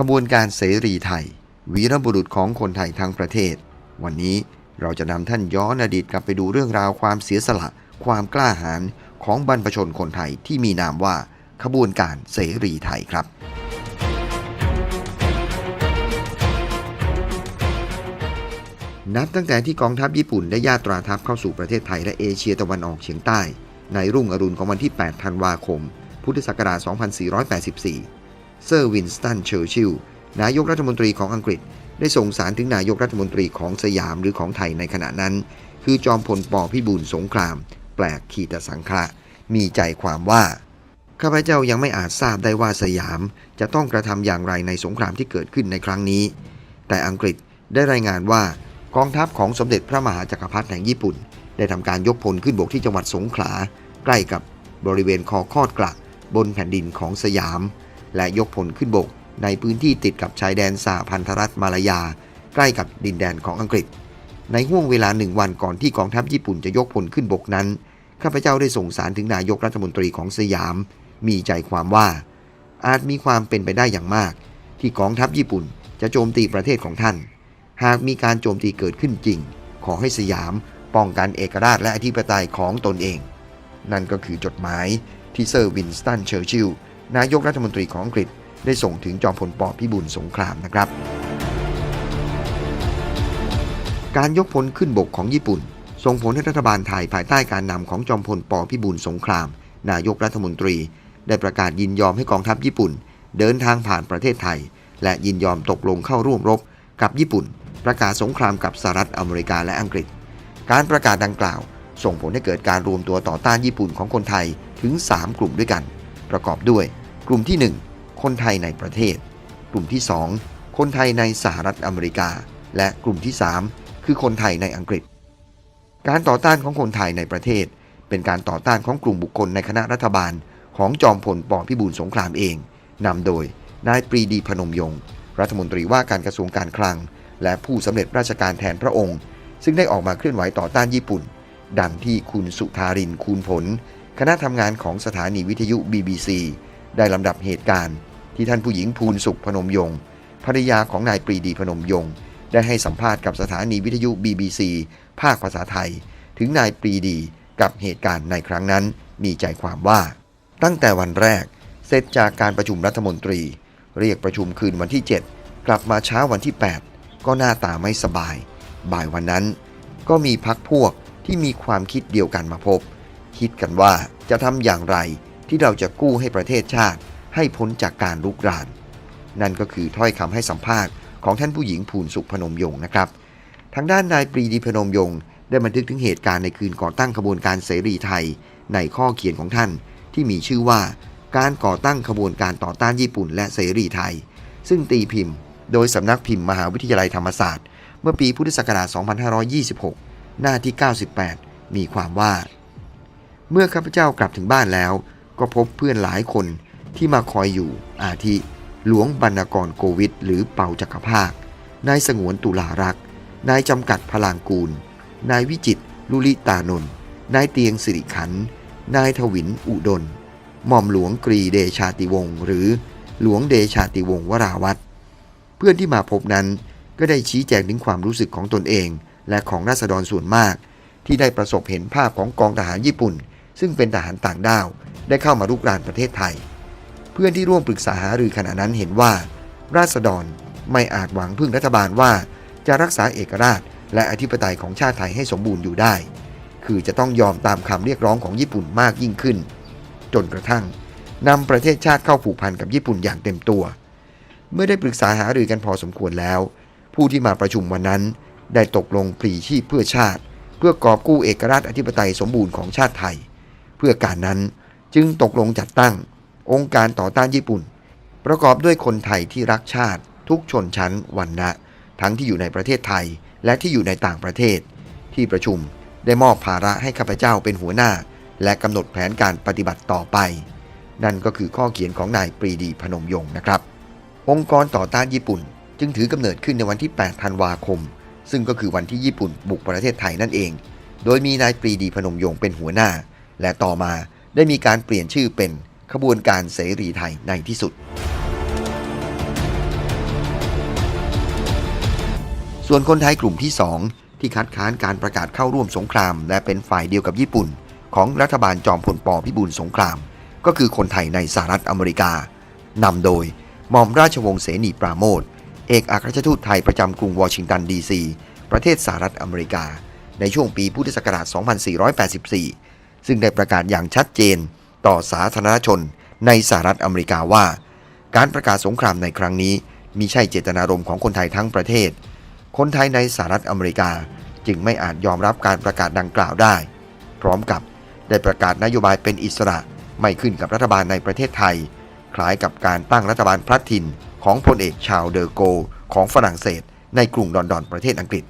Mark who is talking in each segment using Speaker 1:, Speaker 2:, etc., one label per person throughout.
Speaker 1: ขบวนการเสรีไทย วีรบุรุษของคนไทยทั้งประเทศ วันนี้เราจะนำท่านย้อนอดีตกลับไปดูเรื่องราวความเสียสละ ความกล้าหาญของบรรพชนคนไทยที่มีนามว่าขบวนการเสรีไทยครับ นับตั้งแต่ที่กองทัพญี่ปุ่นได้ญาตราทัพเข้าสู่ประเทศไทยและเอเชียตะวันออกเฉียงใต้ ในรุ่งอรุณของวันที่ 8 ธันวาคม พุทธศักราช 2484 เซอร์วินสตันเชอร์ชิลล์นายกรัฐมนตรีของอังกฤษ ได้ส่งสารถึงนายกรัฐมนตรีของสยามหรือของไทยในขณะนั้น คือจอมพลปพิบูลสงคราม แปลกขีตสังฆะมีใจความว่าข้าพเจ้ายังไม่อาจทราบได้ว่าสยามจะต้องกระทำอย่างไรในสงครามที่เกิดขึ้นในครั้งนี้ แต่อังกฤษได้รายงานว่ากองทัพของสมเด็จพระมหาจักรพรรดิแห่งญี่ปุ่น ได้ทำการยกพลขึ้นบกที่จังหวัดสงขลา ใกล้กับบริเวณคอคอดกระบนแผ่นดินของสยาม และยกพลขึ้นบก ในพื้นที่ติดกับชายแดนสหพันธรัฐมาลายา ใกล้กับดินแดนของอังกฤษ ในห่วงเวลาหนึ่งวันก่อนที่กองทัพญี่ปุ่นจะยกพลขึ้นบกนั้นข้าพเจ้าได้ส่งสารถึงนายกรัฐมนตรีของสยาม มีใจความว่า อาจมีความเป็นไปได้อย่างมาก ที่กองทัพญี่ปุ่นจะโจมตีประเทศของท่าน หากมีการโจมตีเกิดขึ้นจริง ขอให้สยามป้องกันเอกราชและอธิปไตยของตนเอง นั่นก็คือจดหมายที่เซอร์วินสตันเชอร์ชิลล์ นายกรัฐมนตรีของอังกฤษ ได้ส่งถึงจอมพลปพิบูลสงครามนะครับ การยกพลขึ้นบกของญี่ปุ่น ส่งผลให้รัฐบาลไทยภายใต้การนำของจอมพลปพิบูลสงคราม นายกรัฐมนตรี ได้ประกาศยินยอมให้กองทัพญี่ปุ่น เดินทางผ่านประเทศไทย และยินยอมตกลงเข้าร่วมรบ กับญี่ปุ่น ประกาศสงครามกับสหรัฐอเมริกาและอังกฤษ การประกาศดังกล่าว ส่งผลให้เกิดการรวมตัวต่อต้านญี่ปุ่นของคนไทยถึง 3 กลุ่มด้วยกัน ประกอบด้วย กลุ่มที่ 1 คนไทยในประเทศ กลุ่มที่ 2 คนไทยในสหรัฐอเมริกา และกลุ่มที่ 3 คือคนไทยในอังกฤษ การต่อต้านของคนไทยในประเทศ เป็นการต่อต้านของกลุ่มบุคคลในคณะรัฐบาล ของจอมพลปพิบูลสงครามเองนำโดยนายปรีดีพนมยงค์รัฐมนตรีว่าการกระทรวงการคลัง และผู้สำเร็จราชการแทนพระองค์ ซึ่งได้ออกมาเคลื่อนไหวต่อต้านญี่ปุ่น ดังที่คุณสุธารินคูณผล คณะทำงานของสถานีวิทยุ BBC ได้ลำดับเหตุการณ์ ที่ท่านผู้หญิงภูลสุขพนมยงค์ภรรยาของนายปรีดีพนมยงค์ได้ให้สัมภาษณ์กับสถานีวิทยุ BBC ภาคภาษาไทย ถึงนายปรีดีกับเหตุการณ์ในครั้งนั้น มีใจความว่า ตั้งแต่วันแรก เสร็จจากการประชุมรัฐมนตรี เรียกประชุมคืนวันที่ 7 กลับมาเช้าวันที่ 8 ก็หน้าตาไม่สบาย บ่ายวันนั้น ก็มีพักพวกที่มีความคิดเดียวกันมาพบ คิดกันว่าจะทำอย่างไรที่เราจะกู้ให้ประเทศชาติ ให้พ้นจากการลุกราน นั่นก็คือถ้อยคำให้สัมภาษณ์ของท่านผู้หญิงภูลสุขพนมยงค์นะครับ ทางด้านนายปรีดีพนมยงค์ได้บันทึกถึงเหตุการณ์ในคืนก่อตั้งขบวนการเสรีไทย ในข้อเขียนของท่านที่มีชื่อว่า การก่อตั้งขบวนการต่อต้านญี่ปุ่น และเสรีไทย ซึ่งตีพิมพ์ โดยสำนักพิมพ์มหาวิทยาลัยธรรมศาสตร์ เมื่อปีพุทธศักราช 2526 หน้าที่ 98 มีความว่า เมื่อข้าพเจ้ากลับถึงบ้านแล้ว ก็พบเพื่อนหลายคนที่มาคอยอยู่อาทิ หลวงบรรณกรโกวิทหรือเป่าจักรภาคนายสงวนตุลารักษ์นายจำกัดพลางกูล นายวิจิตลุลิตานนท์นายเตียงสิริขัน นายทวินอุดลหม่อมหลวงกรีเดชาติวงศ์หรือหลวงเดชาติวงศ์วราวัตรเพื่อนที่มาพบนั้นก็ได้ชี้แจงถึงความรู้สึกของตนเอง และของราษฎรส่วนมาก ที่ได้ประสบเห็นภาพของกองทหารญี่ปุ่น ซึ่งเป็นทหารต่างด้าวได้เข้ามารุกรานประเทศไทย เพื่อนที่ร่วมปรึกษาหารือขณะนั้นเห็นว่า ราษฎรไม่อาจหวังพึ่งรัฐบาลว่าจะรักษาเอกราช และอธิปไตยของชาติไทยให้สมบูรณ์อยู่ได้ คือจะต้องยอมตามคำเรียกร้องของญี่ปุ่นมากยิ่งขึ้น จนกระทั่งนำประเทศชาติเข้าผูกพันกับญี่ปุ่นอย่างเต็มตัว เมื่อได้ปรึกษาหารือกันพอสมควรแล้ว ผู้ที่มาประชุมวันนั้น ได้ตกลงปลีชีพเพื่อชาติ เพื่อกอบกู้เอกราชอธิปไตยสมบูรณ์ของชาติไทย เพื่อการนั้น จึงตกลงจัดตั้ง องค์การต่อต้านญี่ปุ่น ประกอบด้วยคนไทยที่รักชาติ ทุกชนชั้นวรรณะ ทั้งที่อยู่ในประเทศไทยและที่อยู่ในต่างประเทศ ที่ประชุมได้มอบภาระให้ข้าพเจ้าเป็นหัวหน้า และกำหนดแผนการปฏิบัติต่อไป นั่นก็คือข้อเขียนของนายปรีดีพนมยงค์นะครับ องค์กรต่อต้านญี่ปุ่น จึงถือกำเนิดขึ้นในวันที่ 8 ธันวาคม ซึ่งก็คือวันที่ญี่ปุ่นบุกประเทศไทยนั่นเอง โดยมีนายปรีดีพนมยงค์เป็นหัวหน้า และต่อมาได้มีการเปลี่ยนชื่อเป็นขบวนการเสรีไทยในที่สุด ส่วนคนไทยกลุ่มที่ 2 ที่คัดค้านการประกาศเข้าร่วมสงคราม และเป็นฝ่ายเดียวกับญี่ปุ่น ของรัฐบาลจอมพลปพิบูลสงคราม ก็คือคนไทยในสหรัฐอเมริกานำโดยหม่อมราชวงศ์เสนีปราโมทเอกอัครราชทูตไทยประจำกรุงวอชิงตันดีซีประเทศสหรัฐอเมริกา ในช่วงปีพุทธศักราช 2484 ซึ่งได้ประกาศอย่างชัดเจนต่อสาธารณชนในสหรัฐอเมริกาว่า การประกาศสงครามในครั้งนี้มิใช่เจตนารมณ์ของคนไทยทั้งประเทศ คนไทยในสหรัฐอเมริกาจึงไม่อาจยอมรับการประกาศดังกล่าวได้ พร้อมกับได้ประกาศนโยบายเป็นอิสระไม่ขึ้นกับรัฐบาลในประเทศไทย คล้ายกับการตั้งรัฐบาลพลัดถิ่นของพลเอกชาวเดอโก ของฝรั่งเศส ในกรุงลอนดอนประเทศอังกฤษ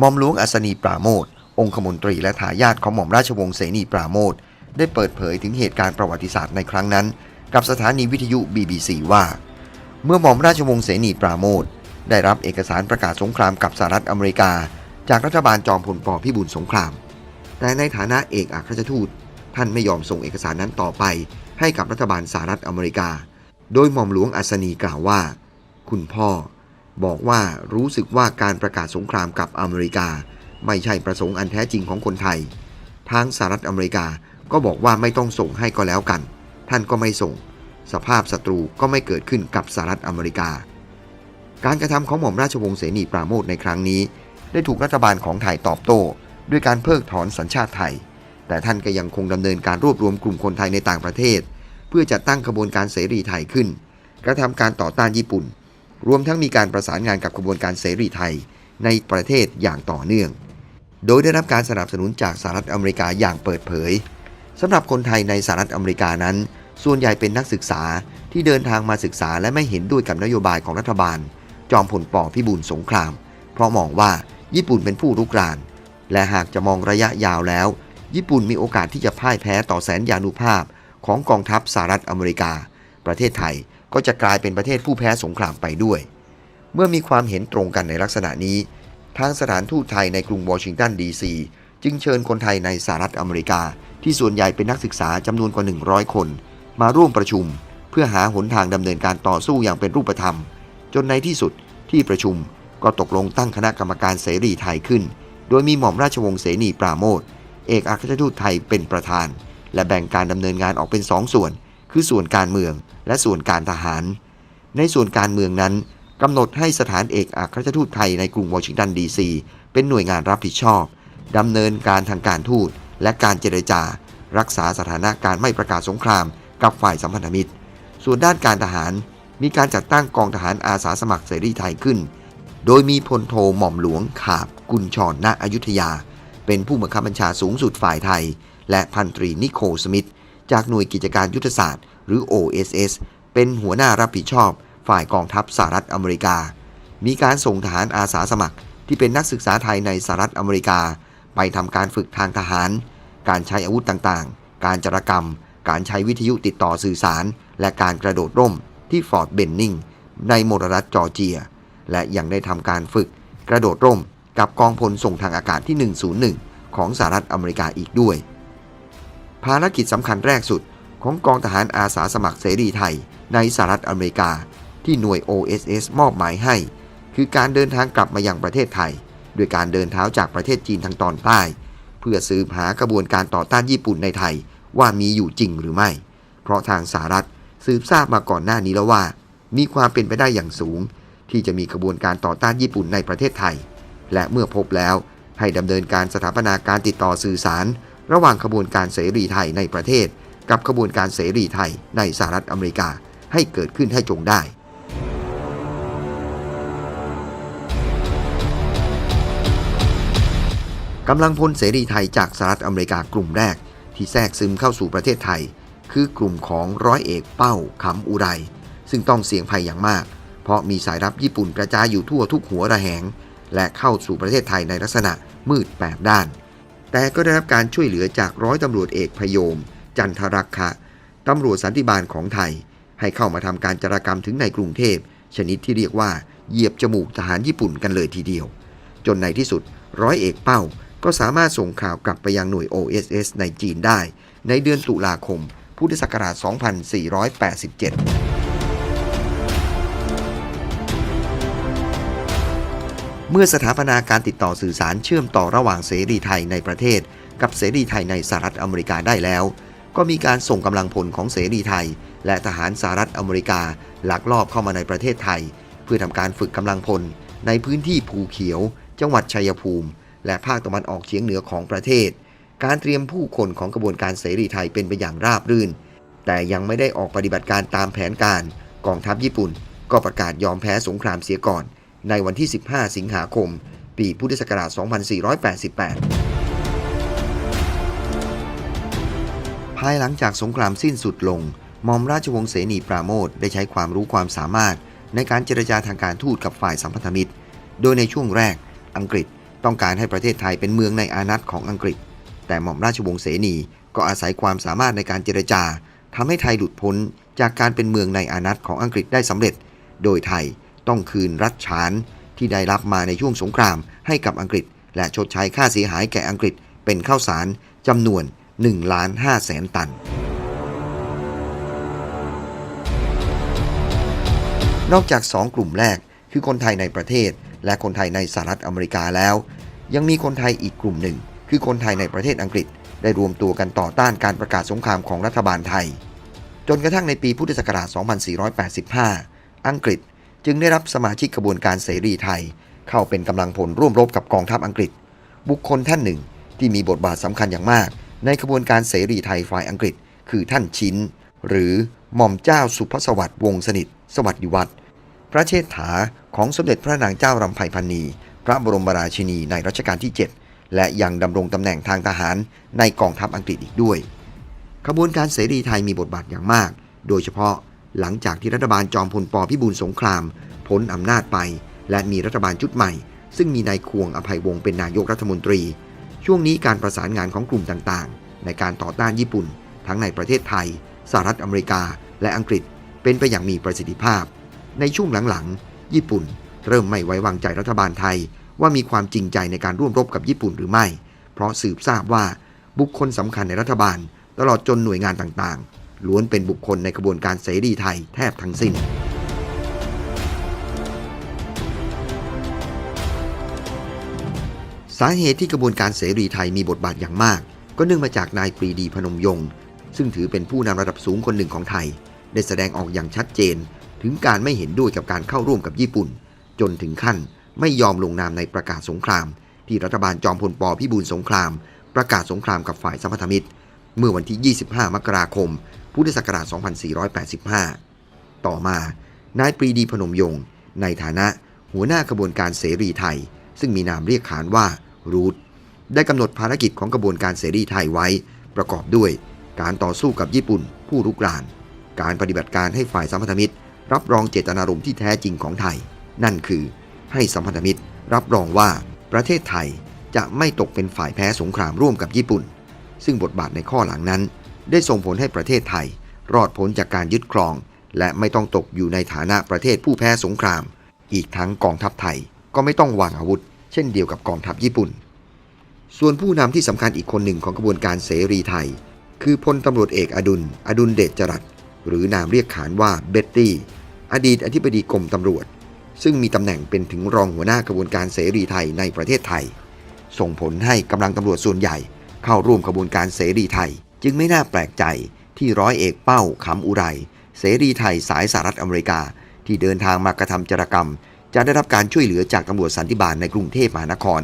Speaker 1: มอมหลวงอัศนีปราโมทองคมนตรีและทายาทของหม่อมราชวงศ์เสนีปราโมทได้เปิดเผยถึงเหตุการณ์ประวัติศาสตร์ในครั้งนั้น กับสถานีวิทยุ BBC ว่า เมื่อหม่อมราชวงศ์เสนีปราโมทได้รับเอกสารประกาศสงครามกับสหรัฐอเมริกา จากรัฐบาลจอมพลปพิบูลสงคราม แต่ในฐานะเอกอัครราชทูต ท่านไม่ยอมส่งเอกสารนั้นต่อไป ให้กับรัฐบาลสหรัฐอเมริกา โดยหม่อมหลวงอัศนีกล่าวว่า คุณพ่อ บอกว่ารู้สึกว่าการประกาศสงครามกับอเมริกา ไม่ใช่ประสงค์อันแท้จริงของคนไทย ทางสหรัฐอเมริกาก็บอกว่าไม่ต้องส่งให้ก็แล้วกัน ท่านก็ไม่ส่ง สภาพศัตรูก็ไม่เกิดขึ้นกับสหรัฐอเมริกา การกระทำของหม่อมราชวงศ์เสนีปราโมทในครั้งนี้ ได้ถูกรัฐบาลของไทยตอบโต้ ด้วยการเพิกถอนสัญชาติไทย แต่ท่านก็ยังคงดำเนินการรวบรวมกลุ่มคนไทยในต่างประเทศ เพื่อจัดตั้งขบวนการเสรีไทยขึ้น กระทำการต่อต้านญี่ปุ่น รวมทั้งมีการประสานงานกับขบวนการเสรีไทยในประเทศอย่างต่อเนื่อง โดยได้รับการสนับสนุนจากสหรัฐอเมริกาอย่างเปิดเผยสำหรับคนไทยในสหรัฐอเมริกานั้น ส่วนใหญ่เป็นนักศึกษาที่เดินทางมาศึกษาและไม่เห็นด้วยกับนโยบายของรัฐบาล จอมพลปพิบูลสงคราม เพราะมองว่าญี่ปุ่นเป็นผู้รุกราน และหากจะมองระยะยาวแล้ว ญี่ปุ่นมีโอกาสที่จะพ่ายแพ้ต่อแสนยานุภาพของกองทัพสหรัฐอเมริกา ประเทศไทย ก็จะกลายเป็นประเทศผู้แพ้สงครามไปด้วย เมื่อมีความเห็นตรงกันในลักษณะนี้ ทางสถานทูตไทยในกรุงวอชิงตันดีซีจึงเชิญคนไทยในสหรัฐอเมริกา ที่ส่วนใหญ่เป็นนักศึกษาจำนวนกว่า 100 คน มาร่วมประชุม เพื่อหาหนทางดำเนินการต่อสู้อย่างเป็นรูปธรรม จนในที่สุดที่ประชุมก็ตกลงตั้งคณะกรรมการเสรีไทยขึ้น โดยมีหม่อมราชวงศ์เสนีปราโมทเอกอัครราชทูตไทยเป็นประธาน และแบ่งการดำเนินงานออกเป็นสองส่วน คือส่วนการเมืองและส่วนการทหาร ในส่วนการเมืองนั้นกำหนดให้สถานเอกอัครราชทูตไทยในกรุงวอชิงตันดีซีเป็นหน่วยงานรับผิดชอบดำเนินการทางการทูตและการเจรจา รักษาสถานะการไม่ประกาศสงครามกับฝ่ายสัมพันธมิตร ส่วนด้านการทหารมีการจัดตั้งกองทหารอาสาสมัครเสรีไทยขึ้น โดยมีพลโทหม่อมหลวงขาบกุลชรณอยุธยา เป็นผู้บังคับบัญชาสูงสุดฝ่ายไทย และพันตรีนิโคสมิธ จากหน่วยกิจการยุทธศาสตร์ หรือ OSS เป็นหัวหน้ารับผิดชอบ ฝ่ายกองทัพสหรัฐอเมริกา มีการส่งทหารอาสาสมัคร ที่เป็นนักศึกษาไทยในสหรัฐอเมริกา ไปทำการฝึกทางทหาร การใช้อาวุธต่างๆ การจารกรรม การใช้วิทยุติดต่อสื่อสาร และการกระโดดร่มที่ฟอร์ดเบนนิงในมลรัฐจอร์เจีย และยังได้ทำการฝึกกระโดดร่มกับกองพลส่งทางอากาศที่ 101 ของสหรัฐอเมริกาอีกด้วย ภารกิจสำคัญแรกสุดของกองทหารอาสาสมัครเสรีไทยในสหรัฐอเมริกา ที่หน่วย OSS มอบหมายให้ คือการเดินทางกลับมายังประเทศไทย ด้วยการเดินเท้าจากประเทศจีนทางตอนใต้ เพื่อสืบหากระบวนการต่อต้านญี่ปุ่นในไทยว่ามีอยู่จริงหรือไม่ เพราะทางสหรัฐสืบทราบมาก่อนหน้านี้แล้วว่า มีความเป็นไปได้อย่างสูง ที่จะมีกระบวนการต่อต้านญี่ปุ่นในประเทศไทย และเมื่อพบแล้วให้ดำเนินการสถาปนาการติดต่อสื่อสาร ระหว่างขบวนการเสรีไทยในประเทศ กับขบวนการเสรีไทยในสหรัฐอเมริกาให้เกิดขึ้นให้จงได้กำลังพลเสรีไทยจากสหรัฐอเมริกากลุ่มแรก ที่แทรกซึมเข้าสู่ประเทศไทย คือกลุ่มของร้อยเอกเป้าขำอุไร ซึ่งต้องเสี่ยงภัยอย่างมาก เพราะมีสายรับญี่ปุ่นกระจายอยู่ทั่วทุกหัวระแหง และเข้าสู่ประเทศไทยในลักษณะมืดแปดด้าน แต่ก็ได้รับการช่วยเหลือจากร้อยตำรวจเอกพยม จันทรักษ์ตำรวจสันติบาลของไทย ให้เข้ามาทำการจารกรรมถึงในกรุงเทพ ชนิดที่เรียกว่าเหยียบจมูกทหารญี่ปุ่นกันเลยทีเดียว จนในที่สุดร้อยเอกเป้า ก็สามารถส่งข่าวกลับไปยังหน่วย OSS ในจีนได้ ในเดือนตุลาคม พุทธศักราช 2487 เมื่อสถาปนาการติดต่อสื่อสารเชื่อมต่อระหว่างเสรีไทยในประเทศ กับเสรีไทยในสหรัฐอเมริกาได้แล้ว ก็มีการส่งกำลังพลของเสรีไทย และทหารสหรัฐอเมริกาลักลอบเข้ามาในประเทศไทย เพื่อทำการฝึกกำลังพล ในพื้นที่ภูเขียว จังหวัดชัยภูมิ และภาคตะวันออกเฉียงเหนือของประเทศ การเตรียมผู้คนของกระบวนการเสรีไทยเป็นไปอย่างราบรื่น แต่ยังไม่ได้ออกปฏิบัติการตามแผนการ กองทัพญี่ปุ่น ก็ประกาศยอมแพ้สงครามเสียก่อน ในวันที่ 15 สิงหาคม ปีพุทธศักราช 2488 ภายหลังจากสงครามสิ้นสุดลงมอมราชวงศ์เสนีปราโมทได้ใช้ความรู้ความสามารถ ในการเจรจาทางการทูตกับฝ่ายสัมพันธมิตร โดยในช่วงแรก อังกฤษต้องการให้ประเทศไทยเป็นเมืองในอานัตของอังกฤษ แต่หม่อมราชวงศ์เสนีก็อาศัยความสามารถในการเจรจาทำให้ไทยหลุดพ้นจากการเป็นเมืองในอานัตของอังกฤษได้สำเร็จ โดยไทย ต้องคืนรัฐฉานที่ได้รับมาในช่วงสงครามให้กับอังกฤษ และชดใช้ค่าเสียหายแก่อังกฤษเป็นข้าวสารจำนวน1ล้าน5แสนตัน นอกจาก 2 กลุ่มแรกคือคนไทยในประเทศ และคนไทยในสหรัฐอเมริกาแล้ว ยังมีคนไทยอีกกลุ่มหนึ่ง คือคนไทยในประเทศอังกฤษ ได้รวมตัวกันต่อต้านการประกาศสงครามของรัฐบาลไทย จนกระทั่งในปีพุทธศักราช 2485 อังกฤษ จึงได้รับสมาชิกกระบวนการเสรีไทย เข้าเป็นกำลังพลร่วมรบกับกองทัพอังกฤษ บุคคลท่านหนึ่งที่มีบทบาทสำคัญอย่างมาก ในกระบวนการเสรีไทยฝ่ายอังกฤษ คือท่านชินหรือหม่อมเจ้าสุภสวัสดิ์วงศ์สนิท สวัสดิวัฒนพระเชษฐาของสมเด็จพระนางเจ้ารำไพพันนีพระบรมราชินีในรัชกาลที่ 7 และยังดำรงตำแหน่งทางทหารในกองทัพอังกฤษอีกด้วยขบวนการเสรีไทยมีบทบาทอย่างมาก โดยเฉพาะ หลังจากที่รัฐบาลจอมพลปพิบูลสงครามพ้นอำนาจไป และมีรัฐบาลชุดใหม่ ซึ่งมีนายควงอภัยวงศ์เป็นนายกรัฐมนตรี ช่วงนี้การประสานงานของกลุ่มต่างๆ ในการต่อต้านญี่ปุ่น ทั้งในประเทศไทยสหรัฐอเมริกา และอังกฤษเป็นไปอย่างมีประสิทธิภาพ ในช่วงหลังๆ ญี่ปุ่น เริ่มไม่ไว้วางใจรัฐบาลไทย ว่ามีความจริงใจในการร่วมรบกับญี่ปุ่นหรือไม่ เพราะสืบทราบว่าบุคคลสำคัญในรัฐบาล ตลอดจนหน่วยงานต่างๆ ล้วนเป็นบุคคลในกระบวนการเสรีไทยแทบทั้งสิ้น สาเหตุที่กระบวนการเสรีไทยมีบทบาทอย่างมาก ก็เนื่องมาจากนายปรีดีพนมยงค์ซึ่งถือเป็นผู้นำระดับสูงคนหนึ่งของไทย ได้แสดงออกอย่างชัดเจน ถึงการไม่เห็นด้วยกับการเข้าร่วมกับญี่ปุ่น จนถึงขั้นไม่ยอมลงนามในประกาศสงคราม ที่รัฐบาลจอมพลปพิบูลสงคราม ประกาศสงครามกับฝ่ายสัมพันธมิตร เมื่อวันที่ 25 มกราคม พุทธศักราช 2485 ต่อมานายปรีดีพนมยงค์ในฐานะหัวหน้าขบวนการเสรีไทย ซึ่งมีนามเรียกขานว่ารูทได้กำหนดภารกิจของกระบวนการเสรีไทยไว้ ประกอบด้วยการต่อสู้กับญี่ปุ่น ผู้รุกราน การปฏิบัติการให้ฝ่ายสัมพันธมิตร รับรองเจตนารมณ์ที่แท้จริงของไทย นั่นคือให้สัมพันธมิตรรับรองว่าประเทศไทยจะไม่ตกเป็นฝ่ายแพ้สงครามร่วมกับญี่ปุ่น ซึ่งบทบาทในข้อหลังนั้น ได้ส่งผลให้ประเทศไทย รอดพ้นจากการยึดครอง และไม่ต้องตกอยู่ในฐานะประเทศผู้แพ้สงคราม อีกทั้งกองทัพไทยก็ไม่ต้องวางอาวุธ เช่นเดียวกับกองทัพญี่ปุ่น ส่วนผู้นำที่สำคัญอีกคนหนึ่งของกระบวนการเสรีไทย คือพลตำรวจเอกอดุล อดุลเดชจรัสหรือนามเรียกขานว่าเบ็ตตี้ อดีตอธิบดีกรมตำรวจ ซึ่งมีตำแหน่งเป็นถึงรองหัวหน้ากระบวนการเสรีไทยในประเทศไทย ส่งผลให้กำลังตำรวจส่วนใหญ่ เข้าร่วมกระบวนการเสรีไทย จึงไม่น่าแปลกใจที่ร้อยเอกเป้าขำอุไร เสรีไทยสายสหรัฐอเมริกา ที่เดินทางมากระทำจรกรรม จะได้รับการช่วยเหลือจากตำรวจสันติบาลในกรุงเทพมหานคร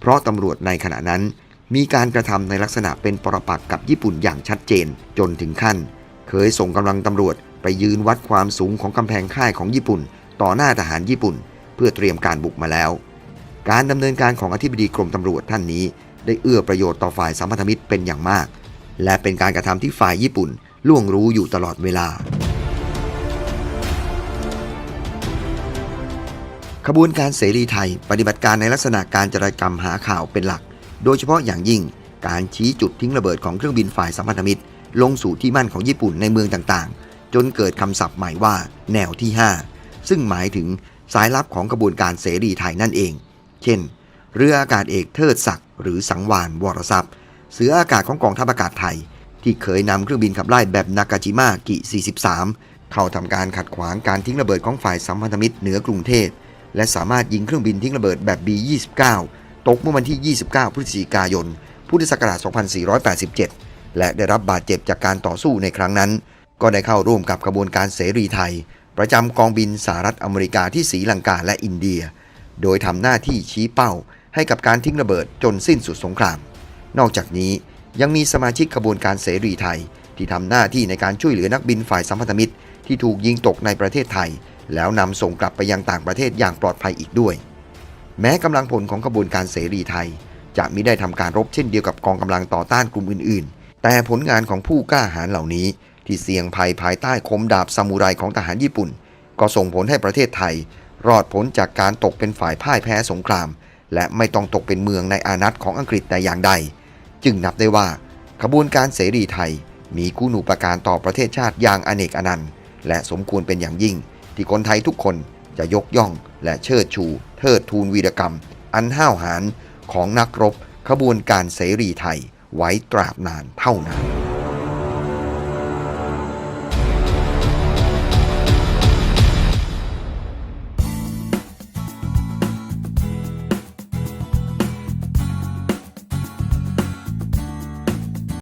Speaker 1: เพราะตำรวจในขณะนั้น มีการกระทำในลักษณะเป็นปรปักษ์กับญี่ปุ่นอย่างชัดเจน จนถึงขั้น เคยส่งกำลังตำรวจไปยืนวัดความสูงของกำแพงค่ายของญี่ปุ่น ต่อหน้าทหารญี่ปุ่น เพื่อเตรียมการบุกมาแล้ว การดำเนินการของอธิบดีกรมตำรวจท่านนี้ ได้เอื้อประโยชน์ต่อฝ่ายสัมพันธมิตรเป็นอย่างมาก และเป็นการกระทำที่ฝ่ายญี่ปุ่นล่วงรู้อยู่ตลอดเวลา ขบวนการเสรีไทยปฏิบัติการในลักษณะการจารกรรมหาข่าวเป็นหลัก โดยเฉพาะอย่างยิ่งการชี้จุดทิ้งระเบิดของเครื่องบินฝ่ายสัมพันธมิตร ลงสู่ที่มั่นของญี่ปุ่นในเมืองต่างๆ จนเกิดคำศัพท์ใหม่ว่า แนวที่ 5 ซึ่งหมายถึงสายลับของกระบวนการเสรีไทยนั่นเอง เช่น เรืออากาศเอกเทิดศักดิ์หรือสังวานวรทรัพย์ เสืออากาศของกองทัพอากาศไทย ที่เคยนำเครื่องบินขับไล่แบบนากาจิมะกิ 43 เข้าทำการขัดขวางการทิ้งระเบิดของฝ่ายสัมพันธมิตรเหนือกรุงเทพและสามารถยิงเครื่องบินทิ้งระเบิดแบบ B-29 ตกเมื่อวันที่ 29 พฤศจิกายน พุทธศักราช 2487 และได้รับบาดเจ็บจากการต่อสู้ในครั้งนั้น ก็ได้เข้าร่วมกับขบวนการเสรีไทย ประจำกองบินสหรัฐอเมริกาที่ศรีลังกาและอินเดีย โดยทำหน้าที่ชี้เป้าให้กับการทิ้งระเบิดจนสิ้นสุดสงคราม นอกจากนี้ยังมีสมาชิกขบวนการเสรีไทย ที่ทำหน้าที่ในการช่วยเหลือนักบินฝ่ายสัมพันธมิตร ที่ถูกยิงตกในประเทศไทย แล้วนำส่งกลับไปยังต่างประเทศอย่างปลอดภัยอีกด้วย แม้กำลังพลของขบวนการเสรีไทย จะมิได้ทำการรบเช่นเดียวกับกองกำลังต่อต้านกลุ่มอื่น ๆ แต่ผลงานของผู้กล้าหาญเหล่านี้ ที่เสี่ยงภัยภายใต้คมดาบซามูไรของทหารญี่ปุ่น ก็ส่งผลให้ประเทศไทย รอดพ้นจากการตกเป็นฝ่ายพ่ายแพ้สงคราม และไม่ต้องตกเป็นเมืองในอานัตของอังกฤษแต่อย่างใด จึงนับได้ว่าขบวนการเสรีไทยมีคุณูประการต่อประเทศชาติอย่างอเนกอนันต์ และสมควรเป็นอย่างยิ่ง ที่คนไทยทุกคนจะยกย่องและเชิดชู เทิดทูนวีรกรรม อันห้าวหาญของนักรบขบวนการเสรีไทยไว้ตราบนานเท่านาน